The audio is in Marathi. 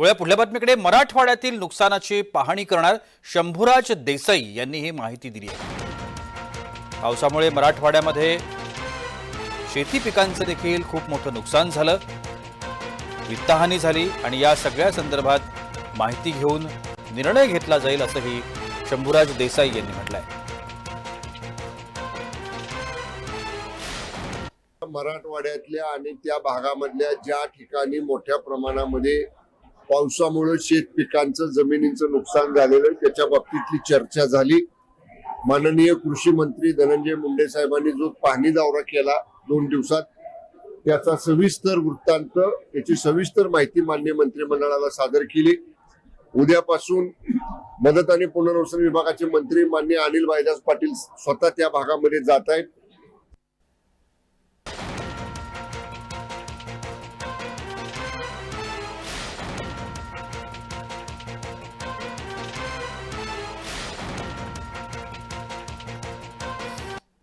वळ्या पुढल्या बातमीकडे मराठवाड्यातील नुकसानाची पाहणी करणार शंभूराज देसाई यांनी ही माहिती दिली आहे. पावसामुळे मराठवाड्यामध्ये शेती पिकांचं देखील खूप मोठं नुकसान झालं. वित्तहानी झाली आणि या सगळ्या संदर्भात माहिती घेऊन निर्णय घेतला जाईल असंही शंभूराज देसाई यांनी म्हटलंय. मराठवाड्यातल्या आणि त्या भागामधल्या ज्या ठिकाणी मोठ्या प्रमाणामध्ये पावसामुळे शेत पिकांचं जमिनीचं नुकसान झालेलं त्याच्या बाबतीतली चर्चा झाली. माननीय कृषी मंत्री धनंजय मुंडे साहेबांनी जो पाहणी दौरा केला दोन दिवसात त्याचा सविस्तर वृत्तांत याची सविस्तर माहिती मान्य मंत्रिमंडळाला सादर केली. उद्यापासून मदत आणि पुनर्वसन विभागाचे मंत्री मान्य अनिल भाईदास पाटील स्वतः त्या भागामध्ये जात आहेत.